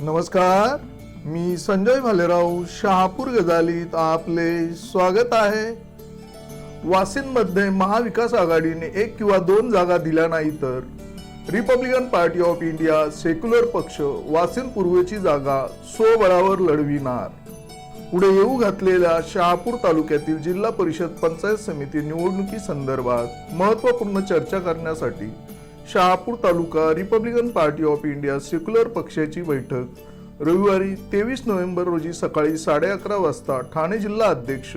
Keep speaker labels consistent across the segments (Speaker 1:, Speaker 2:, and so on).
Speaker 1: नमस्कार मी संजय भालेराव शहापूर गजालीत आपले स्वागत आहे. वासिंदमध्ये महाविकास आघाडीने एक किंवा दोन जागा दिल्या नाही तर Republican Party of India Secular पक्ष वासिन पूर्वेची जागा स्वबळावर लढविणार. पुढे येऊ घातलेल्या शहापूर तालुक्यातील जिल्हा परिषद पंचायत समिती निवडणुकी संदर्भात चर्चा करण्यासाठी Shahapur taluka Republican Party of India Secular पक्षाची बैठक. रविवारी तेवीस नोव्हेंबर रोजी सकाळी साडे अकरा वाजता ठाणे जिल्हा अध्यक्ष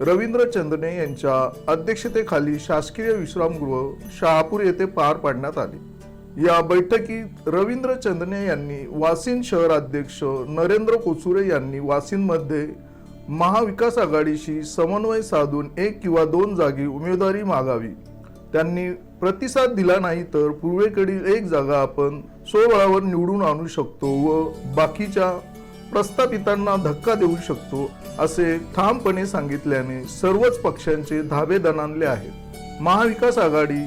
Speaker 1: रवींद्र चंदने यांच्या अध्यक्षतेखाली शासकीय विश्रामगृह शहापूर येथे पार पाडण्यात आले. या बैठकीत रवींद्र चंदने यांनी वासिन शहर अध्यक्ष नरेंद्र कोचुरे यांनी वासिनमध्ये महाविकास आघाडीशी समन्वय साधून एक किंवा दोन जागी उमेदवारी मागावी. त्यांनी प्रतिसाद दिला नाही तर पूर्वेकडील एक जागा आपण स्वबळावर निवडून आणू शकतो व बाकीच्या प्रस्थापितांना धक्का देऊ शकतो असे ठामपणे सांगितल्याने सर्वच पक्षांचे धाबे दणानले आहेत. Maha Vikas Aghadi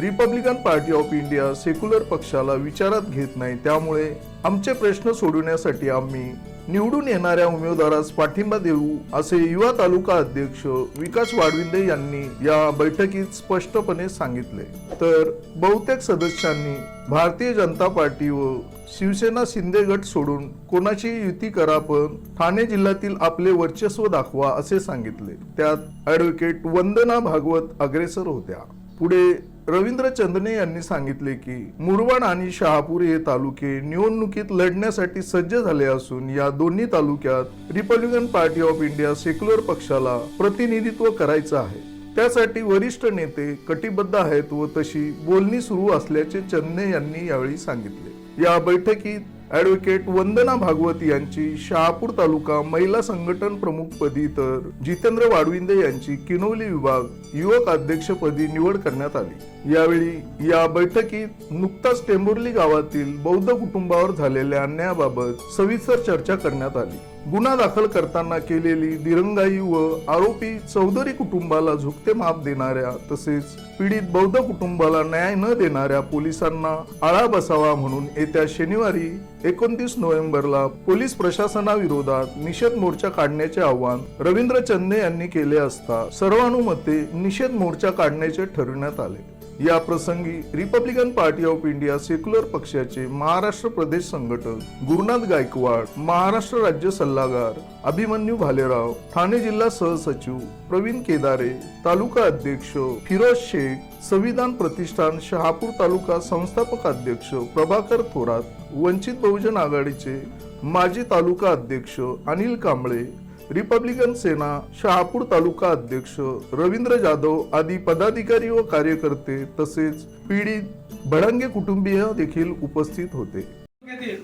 Speaker 1: Republican Party of India Secular पक्षाला विचारात घेत नाही त्यामुळे आमचे प्रश्न सोडवण्यासाठी आम्ही निवडून येणाऱ्या उमेदवारास पाठिंबा देऊ असे युवा तालुका अध्यक्ष विकास वाडविंदे यांनी या बैठकीत स्पष्टपणे सांगितले. तर बहुतेक सदस्यांनी भारतीय जनता पार्टी व शिवसेना शिंदे गट सोडून कोणाची युती करा पण ठाणे जिल्ह्यातील आपले वर्चस्व दाखवा असे सांगितले. त्यात ऍडव्होकेट वंदना भागवत अग्रेसर होत्या. पुढे रवींद्र चंदने यांनी सांगितले की मुरवण आणि शहापूर हे तालुके निवडणुकीत लढण्यासाठी सज्ज झाले असून या दोन्ही तालुक्यात Republican Party of India Secular पक्षाला प्रतिनिधित्व करायचं आहे. त्यासाठी वरिष्ठ नेते कटिबद्ध आहेत व तशी बोलणी सुरू असल्याचे चंदने यांनी यावेळी सांगितले. या बैठकीत ॲडव्होकेट वंदना भागवत यांची शहापूर तालुका महिला संघटन प्रमुखपदी तर जितेंद्र वाडविंदे यांची किनवली विभाग युवक अध्यक्षपदी निवड करण्यात आली. यावेळी या बैठकीत नुकताच टेंभुर्ली गावातील बौद्ध कुटुंबावर झालेल्या अन्यायाबाबत सविस्तर चर्चा करण्यात आली. गुन्हा दाखल करताना केलेली दिरंगाई व आरोपी चौधरी कुटुंबाला झुकते माप देणाऱ्या तसेच पीडित बौद्ध कुटुंबाला न्याय न देणाऱ्या पोलिसांना आळा बसावा म्हणून येत्या शनिवारी एकोणतीस नोव्हेंबरला पोलीस प्रशासनाविरोधात निषेध मोर्चा काढण्याचे आवाहन रवींद्र चंदे यांनी केले असता सर्वानुमते निषेध मोर्चा काढण्याचे ठरवण्यात आले. या प्रसंगी Republican Party of India Secular पक्षाचे महाराष्ट्र प्रदेश संघटक गुरुनाथ गायकवाड महाराष्ट्र राज्य सल्लागार अभिमन्यू भालेराव ठाणे जिल्हा सहसचिव प्रवीण केदारे तालुका अध्यक्ष फिरोज शेख संविधान प्रतिष्ठान शहापूर तालुका संस्थापक अध्यक्ष प्रभाकर थोरात वंचित बहुजन आघाडीचे माजी तालुका अध्यक्ष अनिल कांबळे रिपब्लिकन सेना शहापूर तालुका अध्यक्ष रवींद्र जाधव आदी पदाधिकारी व कार्यकर्ते तसेच पीडित भडंगे कुटुंबीय देखील उपस्थित होते.
Speaker 2: तालुक्यातील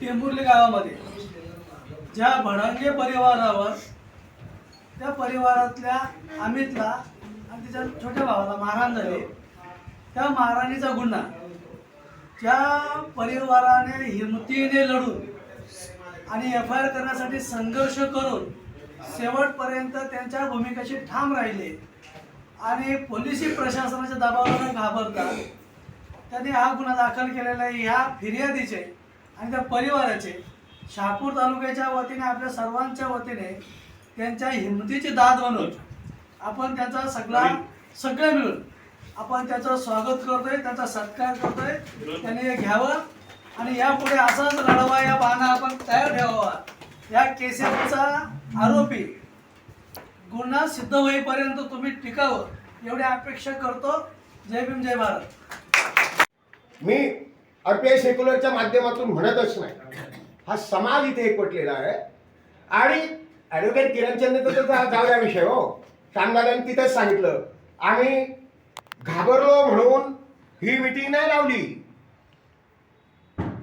Speaker 2: टेंभुर्ली गावामध्ये ज्या भडांगे परिवारावर त्या परिवारातल्या अमितला आणि तिच्या छोट्या भावाला मारहाण झाली. त्या मारहाणीचा गुन्हा ज्या परिवाराने हिमतीने लढून आणि एफ आय आर करण्यासाठी संघर्ष करून शेवटपर्यंत त्यांच्या भूमिकेशी ठाम राहिले. आणि पोलिसी प्रशासनाच्या दबावाला न घाबरता त्यांनी हा गुन्हा दाखल केलेला आहे ह्या फिर्यादीचे आणि त्या परिवाराचे. शहापूर तालुक्याच्या वतीने आपल्या सर्वांच्या वतीने त्यांच्या हिमतीची दाद म्हणून आपण त्यांचा सगळा सगळे मिळून आपण त्याचं स्वागत करतोय त्यांचा सत्कार करतोय. त्यांनी घ्यावं. आणि यापुढे असाच लढवा या बाणा आपण तयार ठेवावा. या केसेसचा आरोपी गुन्हा सिद्ध होईपर्यंत तुम्ही टिकावं एवढी अपेक्षा करतो. जय भीम जय भारत.
Speaker 3: मी आरपीआय सेक्युलरच्या माध्यमातून म्हणतच नाही. हा समाज इथे एकवटलेला आहे. आणि ॲडव्होकेट किरणचंद तर जाऊ द्या विषय हो. श्यामदादांनी तिथेच सांगितलं. आम्ही घाबरलो म्हणून ही मिटिंग नाही लावली.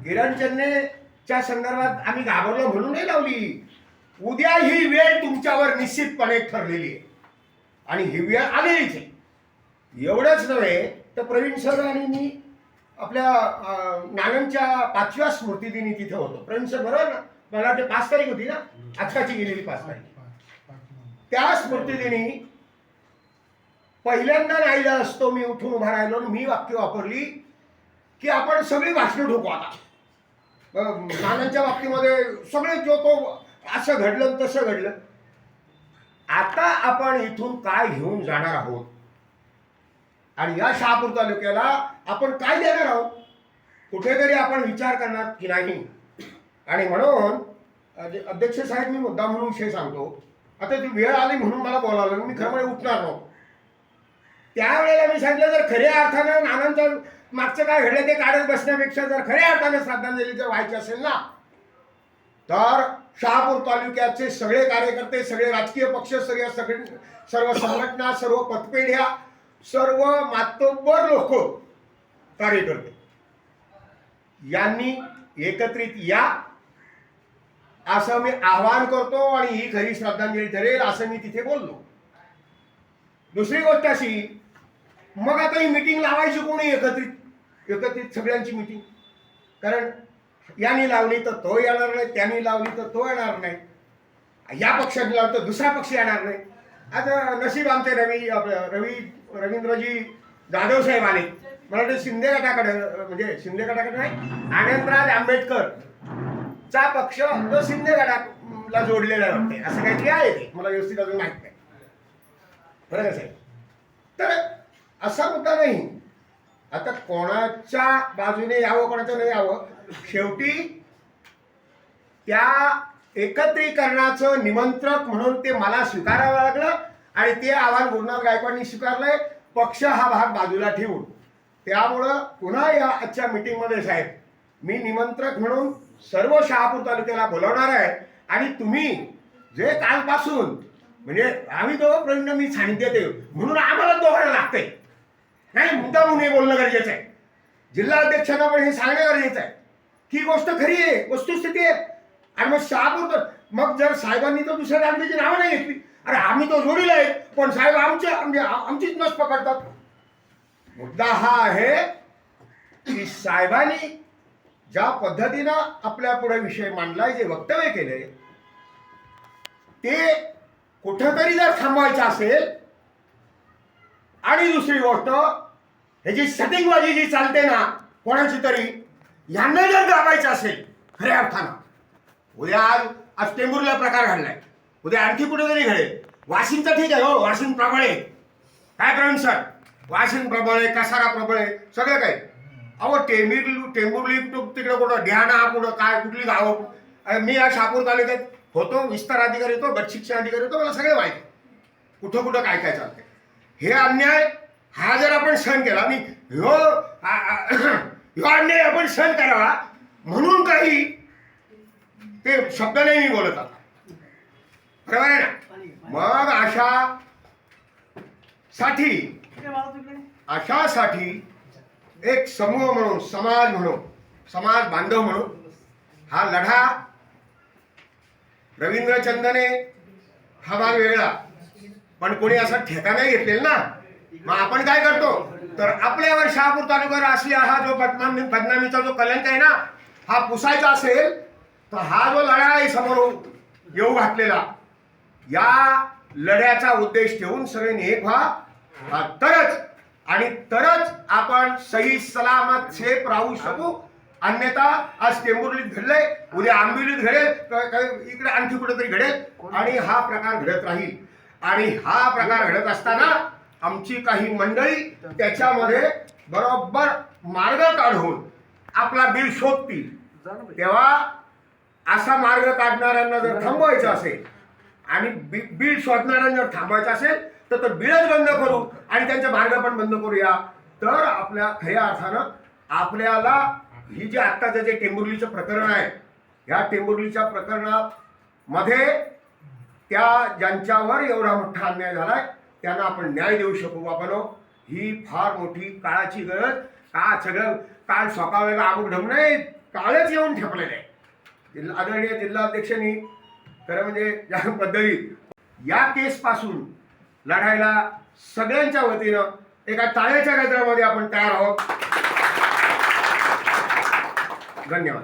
Speaker 3: किरणचंदने च्या संदर्भात आम्ही घाबरलो म्हणून नाही लावली. उद्या ही वेळ तुमच्यावर निश्चितपणे ठरलेली आहे. आणि ही वेळ आलेलीच आहे. एवढंच नव्हे तर प्रवीण सर आणि मी आपल्या अं, नानांच्या पाचव्या स्मृतिदिनी तिथे होतो. प्रवीण सर बरोबर ना? मला वाटते पाच तारीख होती ना? आजकाची गेलेली पाच तारीख. त्या स्मृतिदिनी पहिल्यांदा राहिला असतो मी उठून उभा राहिलो आणि मी वाक्य वापरली की आपण सगळी भाषणं ठोकू आता. नानांच्या बाबतीमध्ये सगळे जो तो असं घडलं तसं घडलं. आता आपण इथून काय घेऊन जाणार आहोत? आणि या शहापूर तालुक्याला आपण काय देणार आहोत? कुठेतरी आपण विचार करणार की नाही. आणि म्हणून अध्यक्ष साहेब मी मुद्दा म्हणून विषय सांगतो. आता ती वेळ आली म्हणून मला बोलावलं मी खरं म्हणजे उठणार नव्हतो. त्यावेळेला मी सांगितलं जर खऱ्या अर्थानं नानांचा मागचं काय घडलं ते काढत बसण्यापेक्षा जर खऱ्या अर्थाने श्रद्धांजली जर व्हायची असेल ना तर शहापूर तालुक्याचे सगळे कार्यकर्ते सगळे राजकीय पक्ष सगळ्या सगळे सर्व संघटना सर्व पतपेढ्या सर्व मातोबर लोक कार्यकर्ते. यांनी एकत्रित या असं मी आवाहन करतो आणि ही खरी श्रद्धांजली ठरेल असं मी तिथे बोललो. दुसरी गोष्ट अशी मग आता ही मिटिंग लावायची कोणी एकत्रित? एकत्रित सगळ्यांची मिटिंग कारण याने लावली तर तो येणार नाही त्याने लावली तर तो येणार नाही. या पक्षाने लावलं तर दुसरा पक्ष येणार नाही. आता नशीब आमचे रवी आपलं रवी रवींद्रजी जाधव साहेब आले. मला वाटतं शिंदे गटाकडे म्हणजे शिंदे गटाकडे नाही आनंदराज आंबेडकर चा पक्ष तो शिंदे गटाला जोडलेला वाटते असं काहीतरी आहे ते. मला व्यवस्थित अजून माहीत नाही. बरं साहेब? तर असा मुद्दा नाही. आता कोणाच्या बाजूने यावं कोणाचं नाही यावं शेवटी त्या एकत्रीकरणाचं निमंत्रक म्हणून ते मला स्वीकारावं लागलं आणि ते आव्हान गुरुनाथ गायकवाडनी स्वीकारलंय. पक्ष हा भाग बाजूला ठेवून. त्यामुळं पुन्हा या आजच्या मिटिंगमध्ये साहेब मी निमंत्रक म्हणून सर्व शहापूर तालुक्याला बोलवणार आहे. आणि तुम्ही जे कालपासून म्हणजे आम्ही दोघं प्रवीण मी सानिध्यात येऊ म्हणून आम्हाला दोघांना लागतंय. नाही मुद्दा म्हणून हे बोलणं गरजेचं आहे. जिल्हा अध्यक्षांना पण हे सांगणं गरजेचं आहे. की गोष्ट खरी आहे वस्तुस्थिती आहे. आणि मग शहापूर तर मग जर साहेबांनी तर दुसऱ्या गांधीची नावं नाही घेतली. अरे आम्ही तो जोडीला आहे पण साहेब आमच्या म्हणजे आमचीच नस पकडतात. मुद्दा हा आहे की साहेबांनी ज्या पद्धतीनं आपल्या पुढे विषय मांडलाय जे वक्तव्य केले ते कुठंतरी जर थांबवायचं असेल आणि दुसरी गोष्ट ह्याची सेटिंगबाजी जी चालते ना कोणाची तरी यांना जर दाबायचं असेल खऱ्या अर्थानं. उद्या आज आज टेंबूरला प्रकार घडलाय. उद्या आणखी कुठेतरी घडेल. वाशिमचं ठीक आहे हो वाशिम आहे काय प्रवीण सर? वाशिम प्रबळे कसारा आहे सगळं काही. अहो टेंबीर टेंबुर्ली तिकडे कुठं ध्याना कुठं काय कुठली गावं? मी या शापूर तालुक्यात होतो विस्तार अधिकारी होतो गट शिक्षण अधिकारी होतो मला सगळे माहिती. कुठं कुठं काय काय चालतंय. हे अन्याय हा जर आपण सहन केला आणि ह्यो ह्यो अन्याय आपण सहन करावा म्हणून काही ते शब्द नाही मी बोलत आता. बरोबर आहे ना? मग अशा साठी अशासाठी एक समूह म्हणून समाज म्हणून समाज बांधव म्हणून हा लढा रवींद्र चंदने हा भाग वेगळा. पण कोणी असा ठेका नाही घेतलेला ना? मग आपण काय करतो? तर आपल्यावर शहापूर तालुक्यावर असलेला हा जो बदनामी बदनामीचा जो कलंक आहे ना हा पुसायचा असेल तर हा जो लढा आहे समोर येऊ घातलेला या लढ्याचा उद्देश ठेवून सगळ्यांनी एक व्हा तरच आणि तरच आपण सही सलामत सेफ राहू शकू. अन्यथा आज टेंबुर्लीत घडलंय उद्या आंबिवलीत घडेल इकडे आणखी कुठेतरी घडेल आणि हा प्रकार घडत राहील. आणि हा प्रकार घडत असताना आमची काही मंडळी त्याच्यामध्ये बरोबर मार्ग काढून आपला बिल शोधतील. तेव्हा असा मार्ग काढणाऱ्यांना जर थांबवायचं असेल आणि बि- बीड शोधणाऱ्यांना जर थांबवायचं असेल तर तो बिळच बंद करू आणि त्यांचे मार्ग पण बंद करूया. तर आपल्या खऱ्या अर्थानं आपल्याला ही जी आत्ताचं जे टेंभुर्लीचं प्रकरण आहे ह्या टेंभुर्लीच्या प्रकरणामध्ये त्या ज्यांच्यावर एवढा मोठा अन्याय झालाय त्यांना आपण न्याय देऊ शकू बाबानो. ही फार मोठी काळाची गरज. का सगळं काल स्वतःला आमुक ढंग नाही काळच येऊन ठेपलेलं आहे. जिल्हा आदरणीय जिल्हाध्यक्षांनी खरं म्हणजे ज्या पद्धतीत या केसपासून लढायला सगळ्यांच्या वतीनं एका टाळ्याच्या गजरामध्ये आपण तयार आहोत. धन्यवाद.